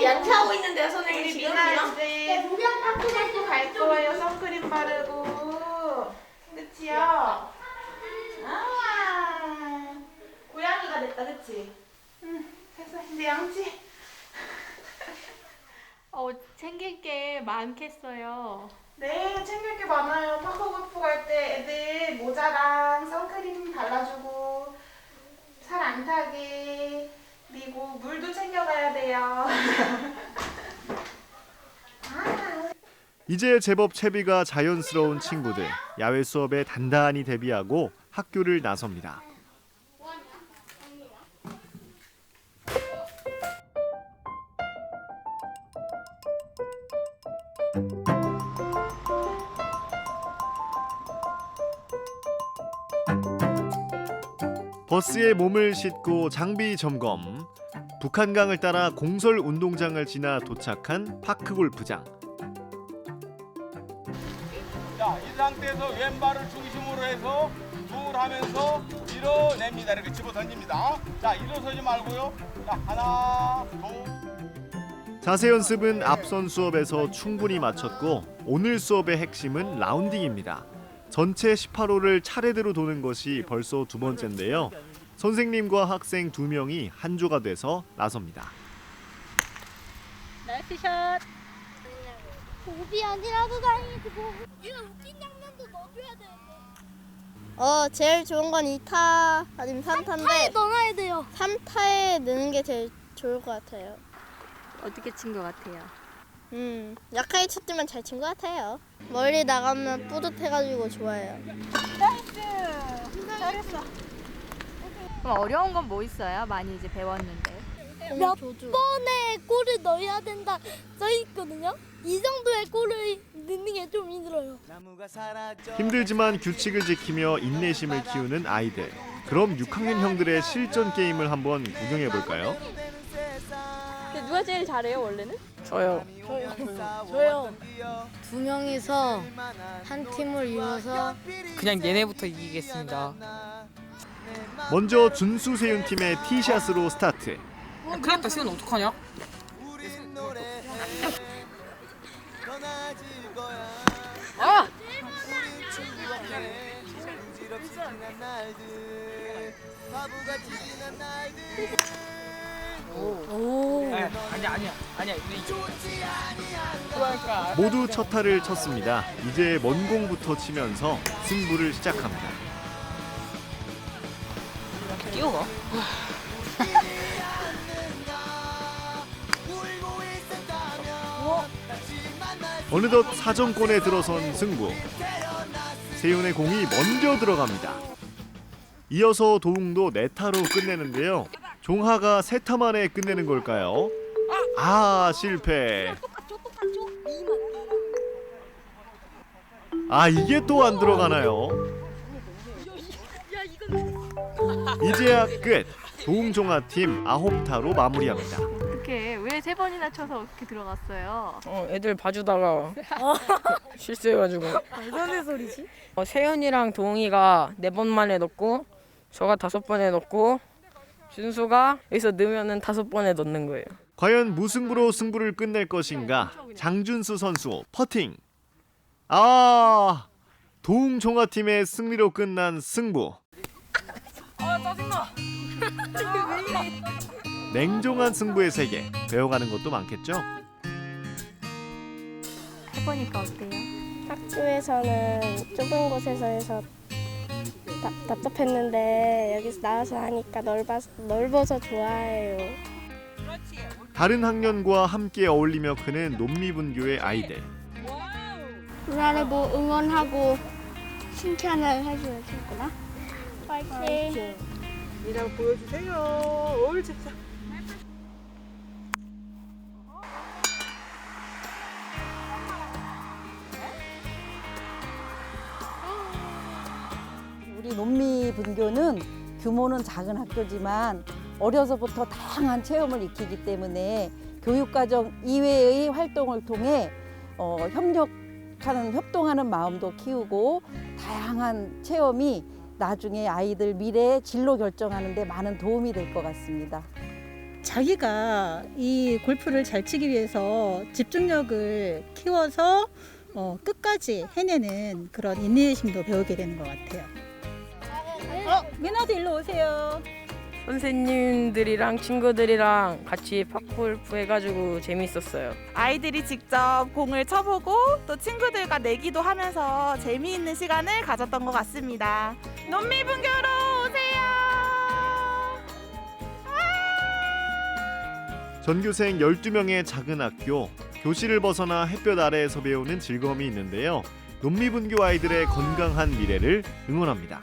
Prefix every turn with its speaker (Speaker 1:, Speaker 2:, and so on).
Speaker 1: 지금 연차하고 있는데요, 선생님 지금 그냥?
Speaker 2: 이제 학교 갈 거예요. 선크림 바르고. 그치요? 아, 고양이가 됐다, 그치? 응, 됐어. 이제 양치.
Speaker 3: 어, 챙길 게 많겠어요.
Speaker 2: 네, 챙길 게 많아요. 파커골프 갈 때 애들 모자랑 선크림 발라주고 살 안 타게 그리고 물도 챙겨가야 돼요.
Speaker 4: 이제 제법 채비가 자연스러운 친구들 야외 수업에 단단히 대비하고 학교를 나섭니다. 버스에 몸을 싣고 장비 점검. 북한강을 따라 공설 운동장을 지나 도착한 파크 골프장.
Speaker 5: 자, 이 상태에서 왼발을 중심으로 해서 둥을 하면서 밀어냅니다. 이렇게 집어 던집니다. 자, 일어서지 말고요. 자, 하나, 둘.
Speaker 4: 자세 연습은 앞선 수업에서 충분히 마쳤고 오늘 수업의 핵심은 라운딩입니다. 전체 18호를 차례대로 도는 것이 벌써 두 번째인데요. 선생님과 학생 두 명이 한 조가 돼서 나섭니다.
Speaker 3: 나이스 샷.
Speaker 6: 고비 아니라도 다행이지 뭐. 이거 웃긴 장면도 넣어줘야 되는데. 어 제일 좋은 건 2타 아니면 3타인데 3타에 넣어야 돼요. 3타에 넣는 게 제일 좋을 것 같아요.
Speaker 3: 어떻게 친 것 같아요?
Speaker 6: 음 약하게 쳤지만 잘 친 것 같아요. 멀리 나가면 뿌듯해가지고 좋아요.
Speaker 3: 그럼 어려운 건 뭐 있어요? 많이 이제 배웠는데.
Speaker 6: 몇 번의 골을 넣어야 된다 써 있거든요. 이 정도의 골을 넣는 게 좀 힘들어요.
Speaker 4: 힘들지만 규칙을 지키며 인내심을 키우는 아이들. 그럼 6학년 형들의 실전 게임을 한번 구경해 볼까요?
Speaker 3: 누가 제일 잘해요 원래는?
Speaker 7: 저요.
Speaker 6: 저요. 두 명이서 한 팀을 이뤄서
Speaker 7: 그냥 얘네부터 이기겠습니다.
Speaker 4: 먼저 준수 세윤 팀의 티샷으로 스타트.
Speaker 7: 큰일 났다. 시은 어떡하냐? 아! 네, 아니야 아니야 아니야 이거
Speaker 4: 모두 첫 타를 쳤습니다. 이제 먼 공부터 치면서 승부를 시작합니다.
Speaker 7: 끼워가.
Speaker 4: 어느덧 사정권에 들어선 승부. 세윤의 공이 먼저 들어갑니다. 이어서 도웅도 네타로 끝내는데요. 종하가 세타 만에 끝내는 걸까요? 아 실패. 아 이게 또 안 들어가나요? 이제야 끝. 도웅종하 팀 아홉 타로 마무리합니다.
Speaker 3: 어떻게 왜 세 번이나 쳐서 어떻게 들어갔어요?
Speaker 7: 어 애들 봐주다가 실수해가지고.
Speaker 6: 무슨 소리지?
Speaker 7: 어, 세연이랑 동이가 네 번 만에 넣고 저가 다섯 번에 넣고 준수가 여기서 넣으면은 다섯 번에 넣는 거예요.
Speaker 4: 과연 무승부로 승부를 끝낼 것인가? 장준수 선수 퍼팅. 아, 도웅종하 팀의 승리로 끝난 승부. 냉정한 승부의 세계 배워가는 것도 많겠죠?
Speaker 3: 해보니까 어때요?
Speaker 6: 학교에서는 좁은 곳에서 해서 답, 답답했는데 여기서 나와서 하니까 넓어서, 넓어서 좋아해요.
Speaker 4: 다른 학년과 함께 어울리며 크는 논미분교의 아이들.
Speaker 6: 우리를 뭐 응원하고 칭찬을 해줘야겠구나. 파이팅.
Speaker 2: 이랑 보여주세요. 옳지.
Speaker 8: 우리 논미 분교는 규모는 작은 학교지만 어려서부터 다양한 체험을 익히기 때문에 교육과정 이외의 활동을 통해 어, 협력하는 협동하는 마음도 키우고 다양한 체험이 나중에 아이들 미래의 진로 결정하는 데 많은 도움이 될 것 같습니다.
Speaker 9: 자기가 이 골프를 잘 치기 위해서 집중력을 키워서 어, 끝까지 해내는 그런 인내심도 배우게 되는 것 같아요. 어, 민아도 일로 오세요.
Speaker 7: 선생님들이랑 친구들이랑 같이 팝골프 해가지고 재밌었어요.
Speaker 2: 아이들이 직접 공을 쳐보고 또 친구들과 내기도 하면서 재미있는 시간을 가졌던 것 같습니다. 논미분교로 오세요.
Speaker 4: 전교생 12명의 작은 학교, 교실을 벗어나 햇볕 아래에서 배우는 즐거움이 있는데요. 논미분교 아이들의 건강한 미래를 응원합니다.